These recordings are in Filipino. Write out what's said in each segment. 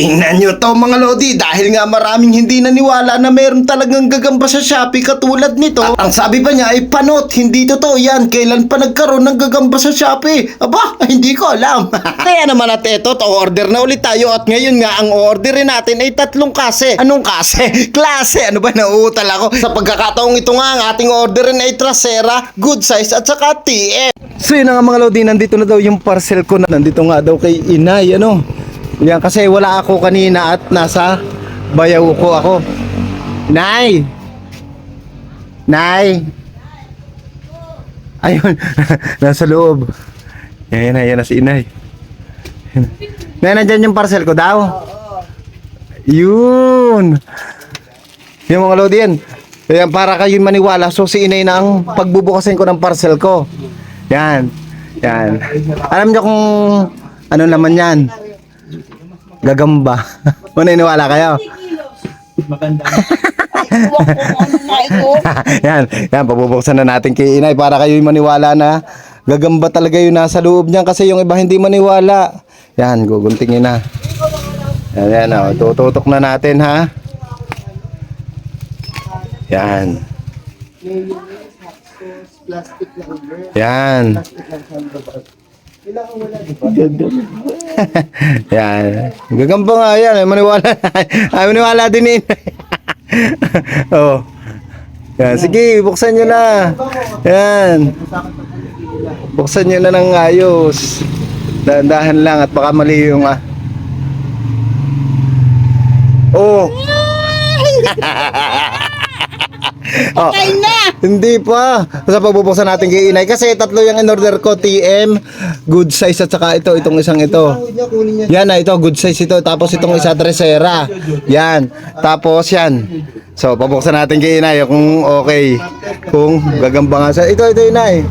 Tingnan nyo to mga Lodi dahil nga maraming hindi naniwala na meron talagang gagamba sa Shopee katulad nito. At ang sabi pa niya ay panot, hindi totoo yan. Kailan pa nagkaroon ng gagamba sa Shopee? Aba, hindi ko alam. Kaya naman at eto, to order na ulit tayo at ngayon nga ang orderin natin ay tatlong kase. Anong kase? Klase. Ano ba nauutal ako? Sa pagkakataong ito nga ang ating orderin ay trasera, good size at saka TM. So yun na nga mga Lodi, nandito na daw yung parcel ko na nandito nga daw kay Inay, ano? Yan kasi wala ako kanina at nasa bayaw ko ako. Nay! Nay! Ayun, nasa loob. Yan, yan, yan na si Inay. Nay, nandyan yung parcel ko daw. Yun! Yung mga Lodi yan. Yan, para kayo maniwala. So si Inay na ang pagbubukasin ko ng parcel ko. Yan. Yan. Alam niyo kung ano naman yan? Gagamba. Maniniwala kayo? Ano ito. yan, yan, pabubuksan na natin kay Inay para kayo maniwala na gagamba talaga yung nasa loob niyan kasi yung iba hindi maniwala. Yan, guguntingin na. Yan, yan, oh, tututok na natin ha. Yan. Yan. yan. Gagamba nga yan. Ay, maniwala. Ay, maniwala din ni Inay. oh. Yan. Sige, buksan nyo na. Yan. Buksan nyo na ng ayos. Dahan-dahan lang at baka mali yung ah. Oh. oh. Ay na! Hindi pa. Sa pagbubuksan natin kay Inay. Kasi tatlo yung in-order ko. TM, good size at saka ito, itong isang ito. Yan na, ito, good size ito. Tapos itong isa, Tresera. Yan. Tapos yan. So, pabuksan natin kay Inay kung okay. Kung gagamba nga sa... Ito, ito, Inay.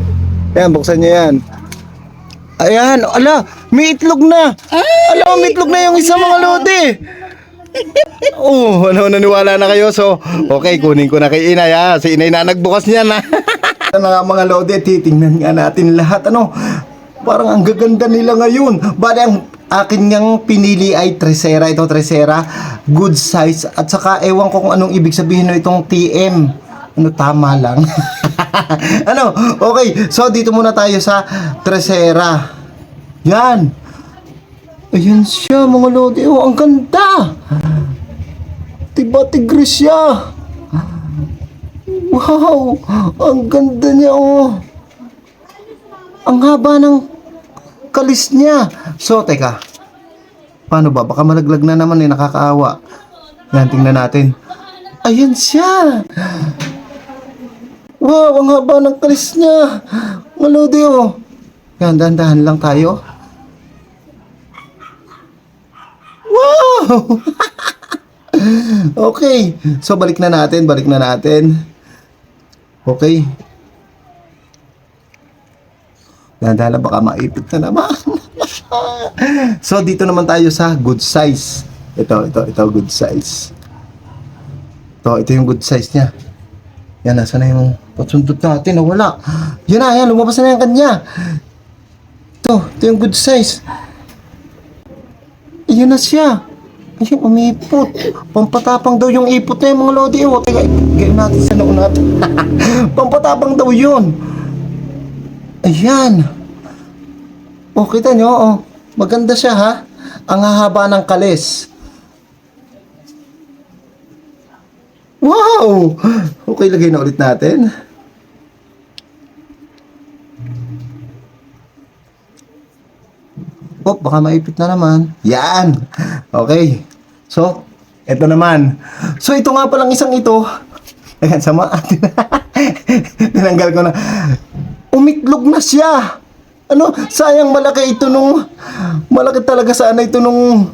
Yan, buksan niyo yan. Ayan, ala, may itlog na. Ala, may itlog na yung isa mga lodi. Oh, ano, naniwala na kayo. So, okay, kunin ko na kay Inay ha. Si Inay na nagbukas niya na. ano nga mga lodi, titingnan nga natin lahat. Ano, parang ang gaganda nila ngayon. Bali, ang akin niyang pinili ay Tresera. Ito, Tresera. Good size. At saka, ewan ko kung anong ibig sabihin no itong TM. Ano, tama lang. ano, okay. So, dito muna tayo sa Tresera. Yan. Ayan siya mga lodi. Oh, ang ganda. Diba tigris siya? Wow, ang ganda niya oh. Ang haba ng kalis niya. So, teka. Paano ba? Baka malaglag na naman eh, nakakaawa. Yan, tingnan natin. Ayan siya. Wow, ang haba ng kalis niya. Mga lodi oh. Yan, dahan-dahan lang tayo. Wow! okay. So, balik na natin. Balik na natin. Okay. Lang, baka maipit na naman. so, dito naman tayo sa good size. Ito, ito, ito, good size. Ito, ito yung good size niya. Yan, nasa na yung patsundot natin? Nawala. Yan na, yan, lumabas na yung kanya. Ito, ito yung good size. Iyan na siya. Ayun, umipot. Pampatapang daw yung ipot na yung mga lodi. Oh, teka, gayon natin sa noon natin. Pampatapang daw yun. Ayan. Oh, kita nyo, oh. Maganda siya, ha? Ang hahaba ng kalis. Wow! Okay, lagay na ulit natin. Oh, baka maipit na naman. Yan. Okay. So, ito naman. So, ito nga palang isang ito. Ayan, sama. Tinanggal ko na. Umitlog na siya. Ano, sayang malaki ito nung, malaki talaga sana ito nung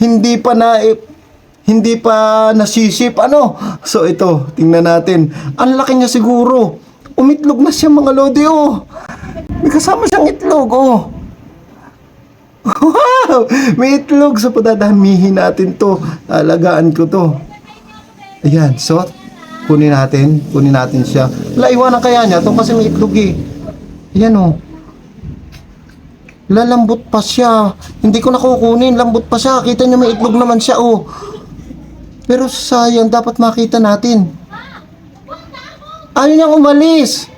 hindi pa na, eh, hindi pa nasisip. Ano? So, ito, tingnan natin. Ang laki niya siguro. Umitlog na siya mga lodi, oh. May kasama siyang itlog, oh. Wow! May itlog. So, padadamihin natin to. Alagaan ko to. Ayan. So, kunin natin. Kunin natin siya. Wala, iwanan kaya niya to kasi may itlog eh. Ayan oh. Lalambot pa siya. Hindi ko nakukunin. Lambot pa siya. Kita niyo may itlog naman siya, oh. Pero sayang, dapat makita natin. Ayaw niyang umalis.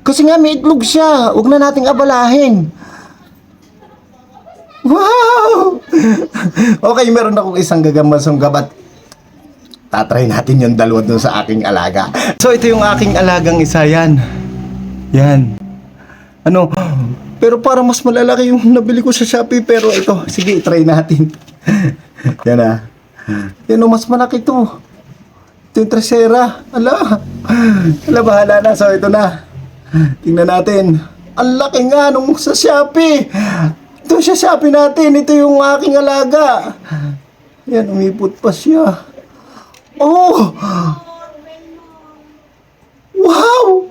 Kasi nga may itlog siya. Huwag na nating abalahin. Wow! okay, meron akong isang gagambasong gabat. Tatry natin yung dalawa dun sa aking alaga. So, ito yung aking alagang isa yan. Yan. Ano? Pero parang mas malalaki yung nabili ko sa Shopee. Pero ito, sige, try natin. yan ah. Yan oh, mas malaki to. Ito yung Tresera. Ala. Ala, bahala na. So, ito na. Tingnan natin. Ang laki nga nung sa Shopee. Ito sa Shopee natin. Ito yung aking alaga. Yan, umipot pa siya. Oh! Wow!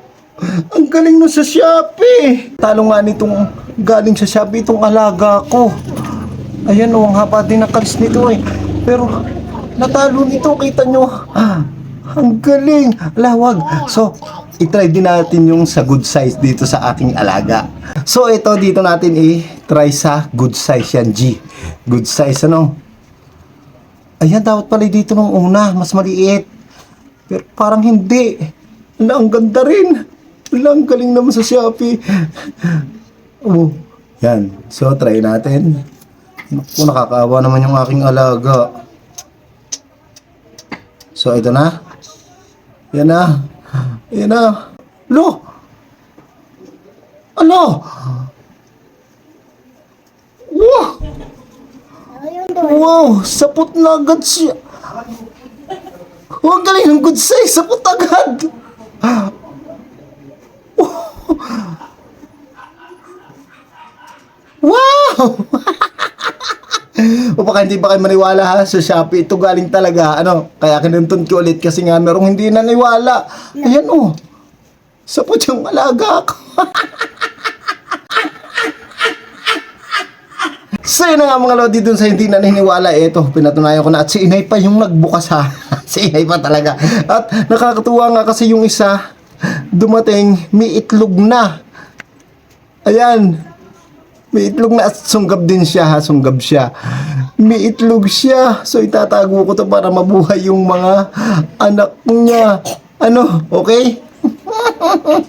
Ang galing nun sa Shopee! Talo nga nitong galing sa Shopee itong alaga ko. Ayan oh, ang haba din ng kalis nito eh. Pero natalo nito, kita nyo. Ah, ang galing! Lawag. So, itry din natin yung sa good size dito sa aking alaga. So, ito dito natin i-try sa good size yan, G. Good size ano? Ayan, dapat pala dito nung una, mas maliit. Pero parang hindi. Ala, ang ganda rin. Ala, ang galing naman sa Shopee. oh, yan. So, try natin. Naku, nakakaawa naman yung aking alaga. So, ito na. Yan na. Yan na. Lo! Ano? Wow! Wow! Sapot na agad siya. Ang galing ng good size. Sapot agad. Wow! Baka hindi ba kayo maniwala ha sa Shopee? Ito galing talaga. Ano? Kaya kinunton ko ulit kasi nga merong hindi naniwala. Ayan oh. Sapot yung alaga ko. So yun nga mga lodi dun sa hindi naniniwala Ito, pinatunayan ko na At si inay pa yung nagbukas ha Si inay pa talaga At nakakatuwa nga kasi yung isa Dumating, may itlog na Ayan May itlog na at sunggab din siya ha Sunggab siya May itlog siya. So itatago ko to para mabuhay yung mga anak niya. Ano, okay?